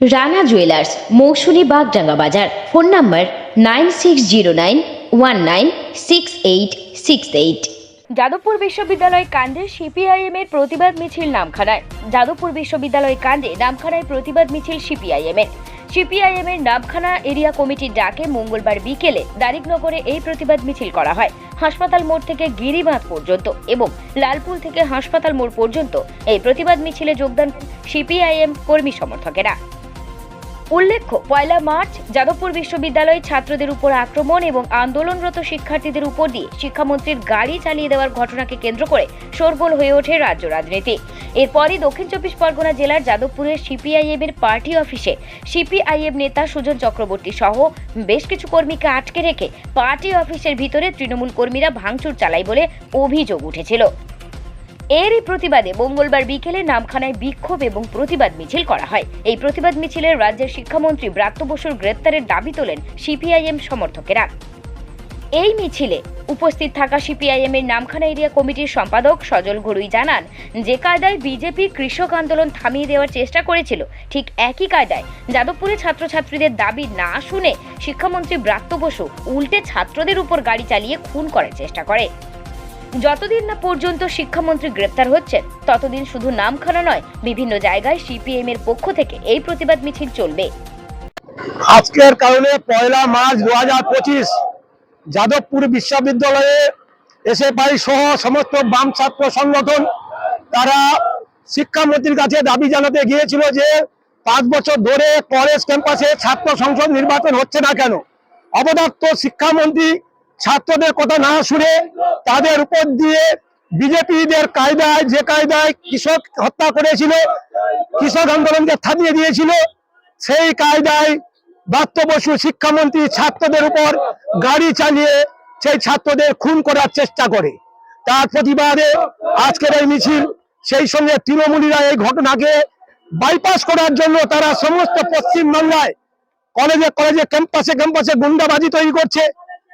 Rana jewellers Mousumi Bagdanga বাজার। Phone number nine six zero nine one nine six eight six eight. Jadavpur বিশ্ববিদ্যালয় কাণ্ডে CPIM এর প্রতিবাদ মিছিল নামখানায়। যাদবপুর বিশ্ববিদ্যালয় কাণ্ডে নামখানায় প্রতিবাদ মিছিল সিপিআইএম এর। সিপিআইএম এর নামখানা এরিয়া কমিটির ডাকে মঙ্গলবার বিকেলে দারিকনগরে এই প্রতিবাদ মিছিল করা হয়। হাসপাতাল মোড় থেকে গিরিবাঁধ পর্যন্ত এবং লালপুল থেকে হাসপাতাল মোড় পর্যন্ত এই প্রতিবাদ মিছিলে যোগদান সিপিআইএম কর্মী সমর্থকেরা। উল্লেখ্য, পয়লা মার্চ যাদবপুর বিশ্ববিদ্যালয়ে ছাত্রদের উপর আক্রমণ এবং আন্দোলনরত শিক্ষার্থীদের উপর দিয়ে শিক্ষামন্ত্রীর গাড়ি চালিয়ে দেওয়ার ঘটনাকে কেন্দ্র করে শোরগোল হয়ে ওঠে রাজ্য রাজনীতি। এরপরই দক্ষিণ চব্বিশ পরগনা জেলার যাদবপুরের সিপিআইএম এর পার্টি অফিসে সিপিআইএম নেতা সুজন চক্রবর্তী সহ বেশ কিছু কর্মীকে আটকে রেখে পার্টি অফিসের ভিতরে তৃণমূল কর্মীরা ভাঙচুর চালায় বলে অভিযোগ উঠেছিল। এরই প্রতিবাদে মঙ্গলবার বিকেলে নামখানায় বিক্ষোভ এবং প্রতিবাদ মিছিল করা হয়। এই প্রতিবাদ মিছিলে রাজ্যের শিক্ষামন্ত্রী ব্রাত্য বসুর গ্রেপ্তারের দাবি তোলেন সিপিআইএম সমর্থকেরা। এই মিছিলে উপস্থিত থাকা সিপিআইএম এর নামখানা এরিয়া কমিটির সম্পাদক সজল ঘড়ুই জানান, যে কায়দায় বিজেপি কৃষক আন্দোলন থামিয়ে দেওয়ার চেষ্টা করেছিল, ঠিক একই কায়দায়। যাদবপুরে ছাত্রছাত্রীদের দাবি না শুনে শিক্ষামন্ত্রী ব্রাত্য বসু উল্টে ছাত্রদের উপর গাড়ি চালিয়ে খুন করার চেষ্টা করে। যতদিন না পর্যন্ত শিক্ষামন্ত্রী গ্রেপ্তার হচ্ছেন, ততদিন শুধু নামখানা নয়, বিভিন্ন জায়গায় সিপিএম এর পক্ষ থেকে এই প্রতিবাদ মিছিল চলবে। আজকের কারণে পয়লা মার্চ দু হাজার পঁচিশ যাদবপুর বিশ্ববিদ্যালয়ে এসে পাই সহ সমস্ত বাম ছাত্র সংগঠন, তারা শিক্ষামন্ত্রীর কাছে দাবি জানাতে গিয়েছিল যে পাঁচ বছর ধরে কলেজ ক্যাম্পাসে ছাত্র সংসদ নির্বাচন হচ্ছে না কেন? অবদত্ত শিক্ষামন্ত্রী ছাত্রদের কথা না শুনে তাদের উপর দিয়ে বিজেপিদের কায়দায়, যে কায়দায় কৃষক হত্যা করেছিল, কৃষক আন্দোলনকে থামিয়ে দিয়েছিল, সেই কায়দায় বাত্য বসু শিক্ষামন্ত্রী ছাত্রদের উপর গাড়ি চালিয়ে সেই ছাত্রদের খুন করার চেষ্টা করে। তার প্রতিবাদে আজকের এই মিছিল, সেই সঙ্গে তৃণমূলীরা এই ঘটনাকে বাইপাস করার জন্য তারা সমস্ত পশ্চিম বাংলায় কলেজে কলেজে, ক্যাম্পাসে ক্যাম্পাসে গুন্ডাবাজি তৈরি করছে।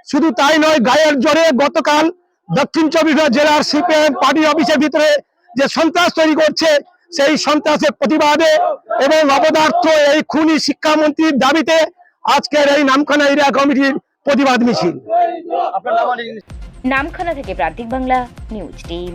শুধু তাই নয় গায়ের জোরে গতকাল দক্ষিণ চব্বিশ জেলার সিপিএম পার্টি অফিসের ভিতরে যে সন্ত্রাস তৈরি করছে সেই সন্ত্রাসের প্রতিবাদে এবং অবদার্থ এই খুনি শিক্ষামন্ত্রীর দাবিতে আজকের এই নামখানা এরিয়া কমিটির প্রতিবাদ মিছিল। নামখানা থেকে প্রান্তিক বাংলা নিউজ টিম।